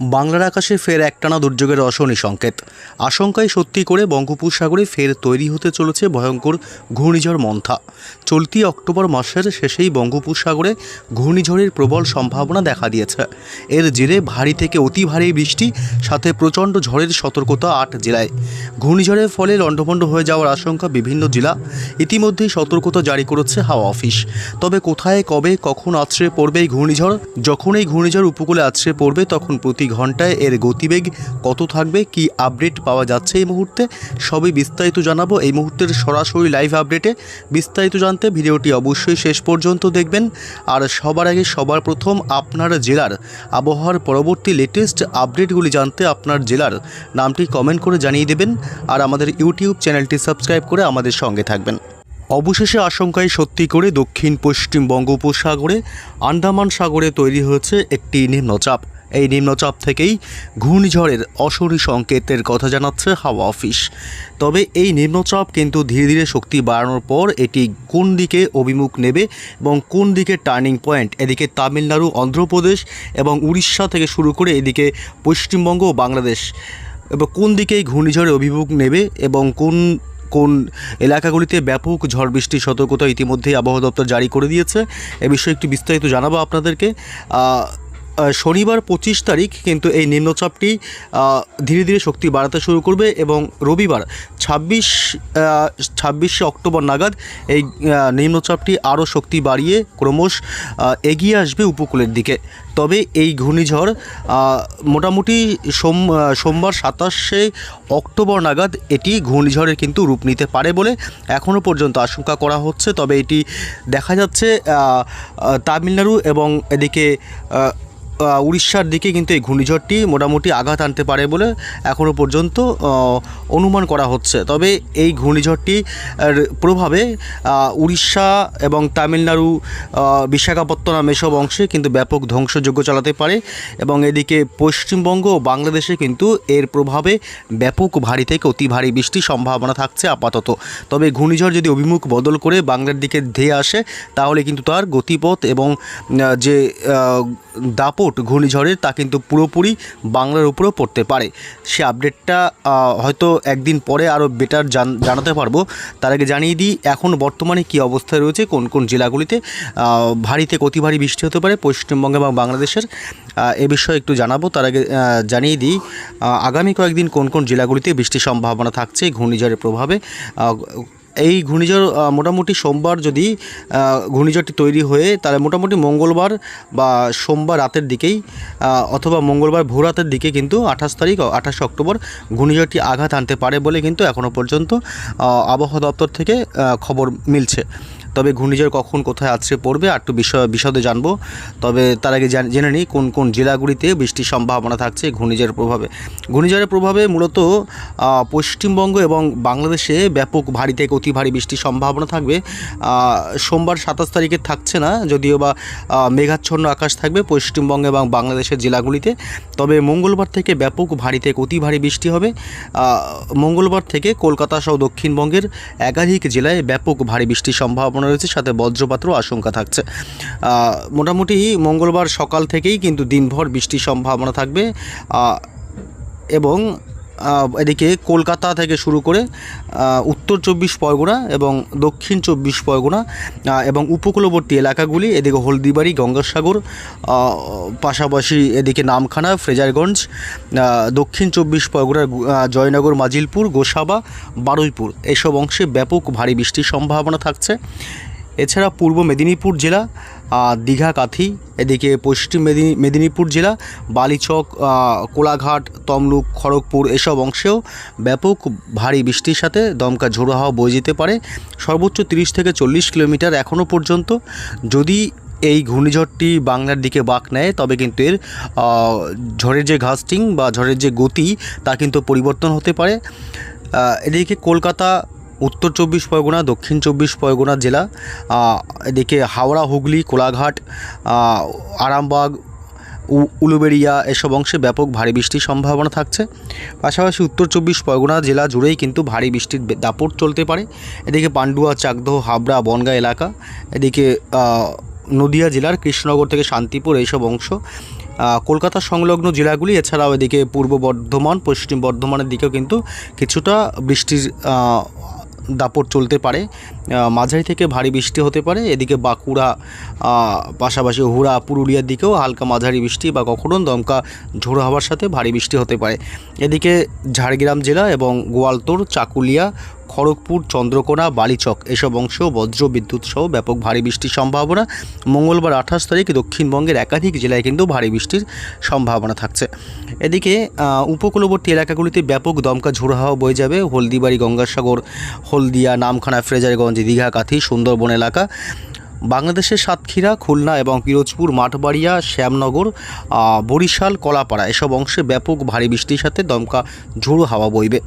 বাংলার আকাশে ফের একটানা দুর্যোগের অশনি সংকেত। আশঙ্কায় সত্যি করে বঙ্গোপসাগরে ফের তৈরি হতে চলেছে ভয়ঙ্কর ঘূর্ণিঝড় মন্থা। চলতি অক্টোবর মাসের শেষেই বঙ্গোপসাগরে ঘূর্ণিঝড়ের প্রবল সম্ভাবনা দেখা দিয়েছে। এর জেরে ভারী থেকে অতি ভারী বৃষ্টি, সাথে প্রচণ্ড ঝড়ের সতর্কতা আট জেলায়। ঘূর্ণিঝড়ের ফলে লণ্ডভণ্ড হয়ে যাওয়ার আশঙ্কা বিভিন্ন জেলা। ইতিমধ্যেই সতর্কতা জারি করেছে হাওয়া অফিস। তবে কোথায়, কবে, কখন আছড়ে পড়বে এই ঘূর্ণিঝড়? যখন এই ঘূর্ণিঝড় উপকূলে আছড়ে পড়বে, তখন প্রতি ঘন্টায় এর গতিবেগ কত থাকবে? কি আপডেট পাওয়া যাচ্ছে এই মুহূর্তে? সবই বিস্তারিত জানাব। এই মুহূর্তের সরাসরি লাইভ আপডেটে বিস্তারিত জানতে ভিডিওটি অবশ্যই শেষ পর্যন্ত দেখবেন। আর সবার আগে সবার প্রথম আপনার জেলার আবহাওয়ার পরবর্তী লেটেস্ট আপডেটগুলি জানতে আপনার জেলার নামটি কমেন্ট করে জানিয়ে দেবেন। আর আমাদের ইউটিউব চ্যানেলটি সাবস্ক্রাইব করে আমাদের সঙ্গে থাকবেন। অবশেষে আশঙ্কায় সত্যি করে দক্ষিণ পশ্চিম বঙ্গোপসাগরে আন্দামান সাগরে তৈরি হয়েছে একটি নিম্নচাপ। এই নিম্নচাপ থেকেই ঘূর্ণিঝড়ের অশরী সংকেতের কথা জানাচ্ছে হাওয়া অফিস। তবে এই নিম্নচাপ কিন্তু ধীরে ধীরে শক্তি বাড়ানোর পর এটি কোন দিকে অভিমুখ নেবে এবং কোন দিকে টার্নিং পয়েন্ট? এদিকে তামিলনাড়ু, অন্ধ্রপ্রদেশ এবং উড়িষ্যা থেকে শুরু করে এদিকে পশ্চিমবঙ্গ ও বাংলাদেশ। এবং কোন দিকে এই ঘূর্ণিঝড়ের অভিমুখ নেবে এবং কোন কোন এলাকাগুলিতে ব্যাপক ঝড় বৃষ্টির সতর্কতা ইতিমধ্যেই আবহাওয়া দপ্তর জারি করে দিয়েছে, এ বিষয়ে একটু বিস্তারিত জানাব আপনাদেরকে। শনিবার পঁচিশ তারিখ কিন্তু এই নিম্নচাপটি ধীরে ধীরে শক্তি বাড়াতে শুরু করবে এবং রবিবার ছাব্বিশ ছাব্বিশে অক্টোবর নাগাদ এই নিম্নচাপটি আরও শক্তি বাড়িয়ে ক্রমশ এগিয়ে আসবে উপকূলের দিকে। তবে এই ঘূর্ণিঝড় মোটামুটি সোম সোমবার সাতাশে অক্টোবর নাগাদ এটি ঘূর্ণিঝড়ের কিন্তু রূপ নিতে পারে বলে এখনও পর্যন্ত আশঙ্কা করা হচ্ছে। তবে এটি দেখা যাচ্ছে তামিলনাড়ু এবং এদিকে উড়িষ্যার দিকে কিন্তু এই ঘূর্ণিঝড়টি মোটামুটি আঘাত আনতে পারে বলে এখনও পর্যন্ত অনুমান করা হচ্ছে। তবে এই ঘূর্ণিঝড়টি প্রভাবে উড়িষ্যা এবং তামিলনাড়ু বিশাখাপত্তনম এসব অংশে কিন্তু ব্যাপক ধ্বংসযজ্ঞ চালাতে পারে এবং এদিকে পশ্চিমবঙ্গ ও বাংলাদেশে কিন্তু এর প্রভাবে ব্যাপক ভারী থেকে অতি ভারী বৃষ্টির সম্ভাবনা থাকছে আপাতত। তবে ঘূর্ণিঝড় যদি অভিমুখ বদল করে বাংলার দিকে ধেয়ে আসে তাহলে কিন্তু তার গতিপথ এবং যে আহ, দাপট ঘূর্ণিঝড়ের তা কিন্তু পুরোপুরি বাংলার উপরেও পড়তে পারে। সে আপডেটটা হয়তো একদিন পরে আরও বেটার জানাতে পারব। তার আগে জানিয়ে দিই এখন বর্তমানে কী অবস্থায় রয়েছে কোন কোন জেলাগুলিতে? আহ, ভারী থেকে অতি ভারী বৃষ্টি হতে পারে পশ্চিমবঙ্গ এবং বাংলাদেশের। এ বিষয়ে একটু জানাব। তার আগে জানিয়ে দিই আগামী কয়েকদিন কোন কোন জেলাগুলিতে বৃষ্টির সম্ভাবনা থাকছে ঘূর্ণিঝড়ের প্রভাবে? এই ঘূর্ণিঝড় মোটামুটি সোমবার যদি ঘূর্ণিঝড়টি তৈরি হয়ে তাহলে মোটামুটি মঙ্গলবার বা সোমবার রাতের দিকেই অথবা মঙ্গলবার ভোর রাতের দিকে কিন্তু আঠাশ তারিখ আঠাশে অক্টোবর ঘূর্ণিঝড়টি আঘাত আনতে পারে বলে কিন্তু এখনও পর্যন্ত আবহাওয়া দপ্তর থেকে খবর মিলছে। তবে ঘূর্ণিঝড় কখন কোথায় আছড়ে পড়বে আর একটু বিষয় বিশদে জানব। তবে তার আগে জেনে নিই কোন কোন জেলাগুলিতে বৃষ্টির সম্ভাবনা থাকছে ঘূর্ণিঝড়ের প্রভাবে। ঘূর্ণিঝড়ের প্রভাবে মূলত পশ্চিমবঙ্গ এবং বাংলাদেশে ব্যাপক ভারী থেকে অতি ভারী বৃষ্টির সম্ভাবনা থাকবে। সোমবার সাতাশ তারিখে থাকছে না, যদিও বা মেঘাচ্ছন্ন আকাশ থাকবে পশ্চিমবঙ্গ এবং বাংলাদেশের জেলাগুলিতে। তবে মঙ্গলবার থেকে ব্যাপক ভারী থেকে অতি ভারী বৃষ্টি হবে। মঙ্গলবার থেকে কলকাতা সহ দক্ষিণবঙ্গের একাধিক জেলায় ব্যাপক ভারী বৃষ্টির সম্ভাবনা রয়েছে, সাথে বজ্রপাতেরও আশঙ্কা থাকছে। মোটামুটি মঙ্গলবার সকাল থেকেই কিন্তু দিনভর বৃষ্টির সম্ভাবনা থাকবে। এবং এদিকে কলকাতা থেকে শুরু করে উত্তর চব্বিশ পরগনা এবং দক্ষিণ চব্বিশ পরগনা এবং উপকূলবর্তী এলাকাগুলি, এদিকে হলদিবাড়ি, গঙ্গাসাগর পাশাপাশি এদিকে নামখানা, ফ্রেজারগঞ্জ দক্ষিণ চব্বিশ পরগনার জয়নগর, মাজিলপুর, গোসাবা, বারুইপুর। এসব অংশে ব্যাপক ভারী বৃষ্টির সম্ভাবনা থাকছে। এছাড়া পূর্ব মেদিনীপুর জেলা দীঘা কাথি, এদিকে পশ্চিম মেদিনী, মেদিনীপুর জেলা, বালিচক কোলাঘাট, তমলুক, খড়গপুর এসব অংশেও ব্যাপক ভারী বৃষ্টির সাথে দমকা ঝোড়ো হাওয়া বয়ে যেতে পারে। সর্বোচ্চ তিরিশ থেকে চল্লিশ কিলোমিটার এখনও পর্যন্ত। যদি এই ঘূর্ণিঝড়টি বাংলার দিকে বাঁক নেয়, তবে কিন্তু এর ঝড়ের যে ঘাস্টিং বা ঝড়ের যে গতি, তা কিন্তু পরিবর্তন হতে পারে। এদিকে কলকাতা উত্তর চব্বিশ পরগনা, দক্ষিণ চব্বিশ পরগনা জেলা এদিকে হাওড়া, হুগলি, কোলাঘাট আরামবাগ উলুবেড়িয়া এসব অংশে ব্যাপক ভারী বৃষ্টির সম্ভাবনা থাকছে। পাশাপাশি উত্তর চব্বিশ পরগনা জেলা জুড়েই কিন্তু ভারী বৃষ্টির দাপট চলতে পারে। এদিকে পান্ডুয়া, চাকদহ, হাবড়া, বনগাঁ এলাকা, এদিকে নদিয়া জেলার কৃষ্ণনগর থেকে শান্তিপুর এইসব অংশ। কলকাতা সংলগ্ন জেলাগুলি, এছাড়াও এদিকে পূর্ব বর্ধমান, পশ্চিম বর্ধমানের দিকেও কিন্তু কিছুটা বৃষ্টির দাপট চলতে পারে মাঝারি থেকে ভারী বৃষ্টি হতে পারে, এদিকে বাঁকুড়া পাশাপাশি হুড়া, পুরুলিয়ার দিকেও হালকা মাঝারি বৃষ্টি বা কখনো দমকা ঝোড়ো হওয়ার সাথে ভারী বৃষ্টি হতে পারে। এদিকে ঝাড়গ্রাম জেলা এবং গোয়ালতোড় চাকুলিয়া খড়গপুর, চন্দ্রকোনা, বালিচক এসব অংশ বজ্র বিদ্যুৎ সহ ব্যাপক ভারী বৃষ্টির সম্ভাবনা। মঙ্গলবার আঠাশ তারিখ দক্ষিণবঙ্গের একাধিক জেলায় কিন্তু ভারী বৃষ্টির সম্ভাবনা থাকছে। এদিকে উপকূলবর্তী এলাকাগুলিতে ব্যাপক দমকা ঝোড়ো হাওয়া বয়ে যাবে। হলদিবাড়ি, গঙ্গাসাগর, হলদিয়া, নামখানা, ফ্রেজারগঞ্জ, দীঘা, কাথি, সুন্দরবন এলাকা। বাংলাদেশের সাতক্ষীরা, খুলনা এবং পিরোজপুর, মাঠবাড়িয়া, শ্যামনগর বরিশাল, কলাপাড়া এসব অংশে ব্যাপক ভারী বৃষ্টির সাথে দমকা ঝোড়ো হাওয়া বইবে।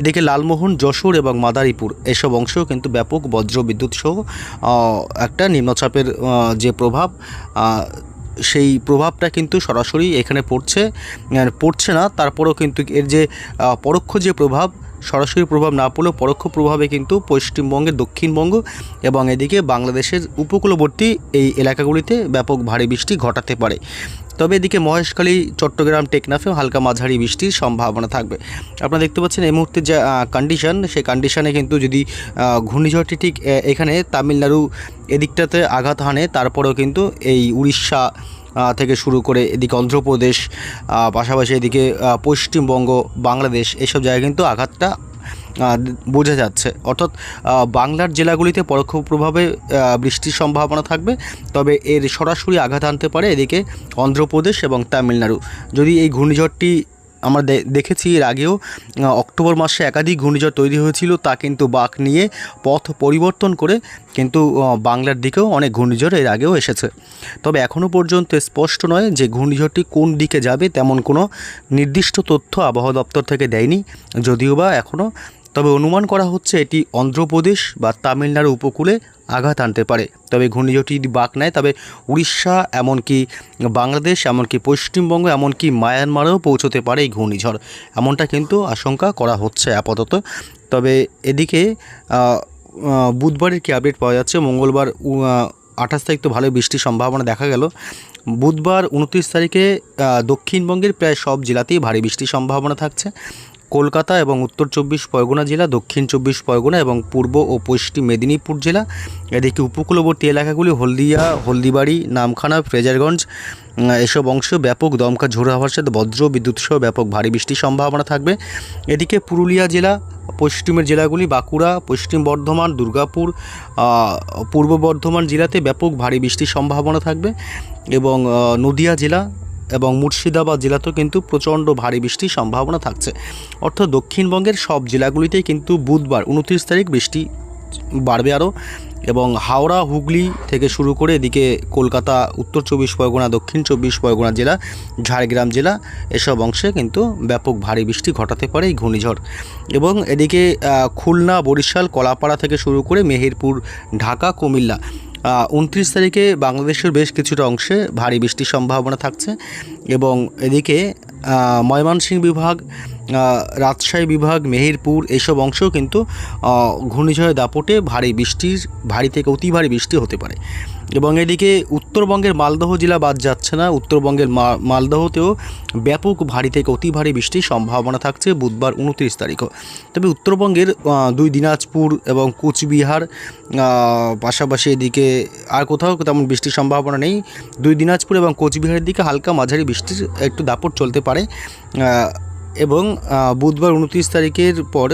এদিকে লালমোহন, যশোর এবং মাদারীপুর এসব অংশেও কিন্তু ব্যাপক বজ্র বিদ্যুৎ সহ একটা নিম্নচাপের যে প্রভাব সেই প্রভাবটা কিন্তু সরাসরি এখানে পড়ছে পড়ছে না। তারপরেও কিন্তু এর যে পরোক্ষ যে প্রভাব সরাসরি প্রভাব না পড়লেও পরোক্ষ প্রভাবে কিন্তু পশ্চিমবঙ্গের দক্ষিণবঙ্গ এবং এদিকে বাংলাদেশের উপকূলবর্তী এই এলাকাগুলিতে ব্যাপক ভারী বৃষ্টি ঘটাতে পারে। তবে এদিকে মহেশখালী, চট্টগ্রাম, টেকনাফেও হালকা মাঝারি বৃষ্টির সম্ভাবনা থাকবে। আপনারা দেখতে পাচ্ছেন এই মুহূর্তে যে কন্ডিশন সেই কন্ডিশনে কিন্তু যদি ঘূর্ণিঝড়টি ঠিক এখানে তামিলনাড়ু এদিকটাতে আঘাত হানে, তারপরেও কিন্তু এই উড়িষ্যা থেকে শুরু করে এদিকে অন্ধ্রপ্রদেশ পাশাপাশি এদিকে পশ্চিমবঙ্গ, বাংলাদেশ, এসব জায়গায় কিন্তু আঘাতটা বোঝা যাচ্ছে। অর্থাৎ বাংলার জেলাগুলিতে পরোক্ষ প্রভাবে বৃষ্টির সম্ভাবনা থাকবে, তবে এর সরাসরি আঘাত আনতে পারে এদিকে অন্ধ্রপ্রদেশ এবং তামিলনাড়ু। যদি এই ঘূর্ণিঝড়টি আমরা দেখেছি এর আগেও অক্টোবর মাসে একাধিক ঘূর্ণিঝড় তৈরি হয়েছিল, তা কিন্তু বাঁক নিয়ে পথ পরিবর্তন করে কিন্তু বাংলার দিকেও অনেক ঘূর্ণিঝড় এর আগেও এসেছে। তবে এখনও পর্যন্ত স্পষ্ট নয় যে ঘূর্ণিঝড়টি কোন দিকে যাবে, তেমন কোনো নির্দিষ্ট তথ্য আবহাওয়া দপ্তর থেকে দেয়নি, যদিও বা এখনও তবে অনুমান করা হচ্ছে এটি অন্ধ্রপ্রদেশ বা তামিলনাড়ু উপকূলে আঘাত আনতে পারে। তবে ঘূর্ণিঝড়টি যদি বাঁক নেয়, তবে উড়িষ্যা, এমনকি বাংলাদেশ, এমনকি পশ্চিমবঙ্গ, এমনকি মায়ানমারেও পৌঁছতে পারে এই ঘূর্ণিঝড়। এমনটা কিন্তু আশঙ্কা করা হচ্ছে আপাতত। তবে এদিকে বুধবারের কি আপডেট পাওয়া যাচ্ছে? মঙ্গলবার আঠাশ তারিখ তো ভালো বৃষ্টির সম্ভাবনা দেখা গেল। বুধবার উনত্রিশ তারিখে দক্ষিণবঙ্গের প্রায় সব জেলাতেই ভারী বৃষ্টির সম্ভাবনা থাকছে। কলকাতা এবং উত্তর চব্বিশ পরগনা জেলা, দক্ষিণ চব্বিশ পরগনা এবং পূর্ব ও পশ্চিম মেদিনীপুর জেলা। এদিকে উপকূলবর্তী এলাকাগুলি হলদিয়া, হলদিবাড়ি, নামখানা, ফ্রেজারগঞ্জ এসব অংশ ব্যাপক দমকা ঝোড়ো হওয়ার সাথে বজ্র বিদ্যুৎ সহ ব্যাপক ভারী বৃষ্টির সম্ভাবনা থাকবে। এদিকে পুরুলিয়া জেলা, পশ্চিমের জেলাগুলি বাঁকুড়া, পশ্চিম বর্ধমান, দুর্গাপুর পূর্ব বর্ধমান জেলাতে ব্যাপক ভারী বৃষ্টির সম্ভাবনা থাকবে এবং নদিয়া জেলা এবং মুর্শিদাবাদ জেলাতেও কিন্তু প্রচণ্ড ভারী বৃষ্টির সম্ভাবনা থাকছে। অর্থাৎ দক্ষিণবঙ্গের সব জেলাগুলিতেই কিন্তু বুধবার উনত্রিশ তারিখ বৃষ্টি বাড়বে আরও এবং হাওড়া, হুগলি থেকে শুরু করে এদিকে কলকাতা, উত্তর চব্বিশ পরগনা, দক্ষিণ চব্বিশ পরগনা জেলা, ঝাড়গ্রাম জেলা এসব অংশে কিন্তু ব্যাপক ভারী বৃষ্টি ঘটাতে পারে এই ঘূর্ণিঝড়। এবং এদিকে খুলনা, বরিশাল, কলাপাড়া থেকে শুরু করে মেহেরপুর, ঢাকা, কুমিল্লা উনত্রিশ তারিখে বাংলাদেশের বেশ কিছুটা অংশে ভারী বৃষ্টির সম্ভাবনা থাকছে এবং এদিকে ময়মনসিংহ বিভাগ রাজশাহী বিভাগ, মেহেরপুর এইসব অংশেও কিন্তু ঘূর্ণিঝড়ের দাপটে ভারী বৃষ্টির, ভারী থেকে অতি ভারী বৃষ্টি হতে পারে। এবং এদিকে উত্তরবঙ্গের মালদহ জেলা বাদ যাচ্ছে না। উত্তরবঙ্গের মালদহতেও ব্যাপক ভারী থেকে অতি ভারী বৃষ্টির সম্ভাবনা থাকছে বুধবার উনত্রিশ তারিখও। তবে উত্তরবঙ্গের দুই দিনাজপুর এবং কুচবিহার পাশাপাশি এদিকে আর কোথাও তেমন বৃষ্টির সম্ভাবনা নেই। দুই দিনাজপুর এবং কোচবিহারের দিকে হালকা মাঝারি বৃষ্টির একটু দাপট চলতে পারে। এবং বুধবার উনত্রিশ তারিখের পর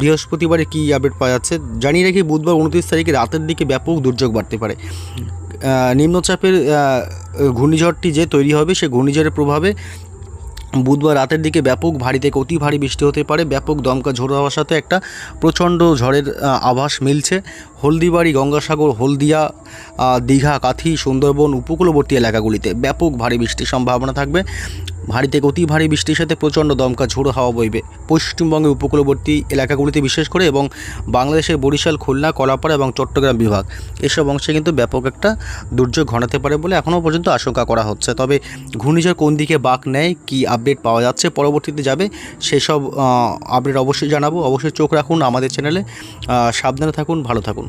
বৃহস্পতিবারে কী আপডেট পাওয়া যাচ্ছে জানিয়ে রাখি, বুধবার উনত্রিশ তারিখে রাতের দিকে ব্যাপক দুর্যোগ বাড়তে পারে। নিম্নচাপের ঘূর্ণিঝড়টি যে তৈরি হবে সে ঘূর্ণিঝড়ের প্রভাবে বুধবার রাতের দিকে ব্যাপক ভারী থেকে অতি ভারী বৃষ্টি হতে পারে, ব্যাপক দমকা ঝোড়ো হওয়ার সাথে একটা প্রচণ্ড ঝড়ের আভাস মিলছে। হলদিবাড়ি, গঙ্গাসাগর, হলদিয়া দীঘা, কাথি, সুন্দরবন, উপকূলবর্তী এলাকাগুলিতে ব্যাপক ভারী বৃষ্টির সম্ভাবনা থাকবে। ভারী থেকে অতি ভারী বৃষ্টির সাথে প্রচণ্ড দমকা ঝোড়ো হাওয়া বইবে। পশ্চিমবঙ্গের উপকূলবর্তী এলাকাগুলিতে বিশেষ করে এবং বাংলাদেশের বরিশাল, খুলনা, কলাপাড়া এবং চট্টগ্রাম বিভাগ। এসব অংশে কিন্তু ব্যাপক একটা দুর্যোগ ঘটাতে পারে বলে এখনও পর্যন্ত আশঙ্কা করা হচ্ছে। তবে ঘূর্ণিঝড় কোন দিকে বাঁক নেয়, কী আপডেট পাওয়া যাচ্ছে, পরবর্তীতে যাবে, সেসব আপডেট অবশ্যই জানাব। অবশ্যই চোখ রাখুন আমাদের চ্যানেলে। সাবধানে থাকুন, ভালো থাকুন।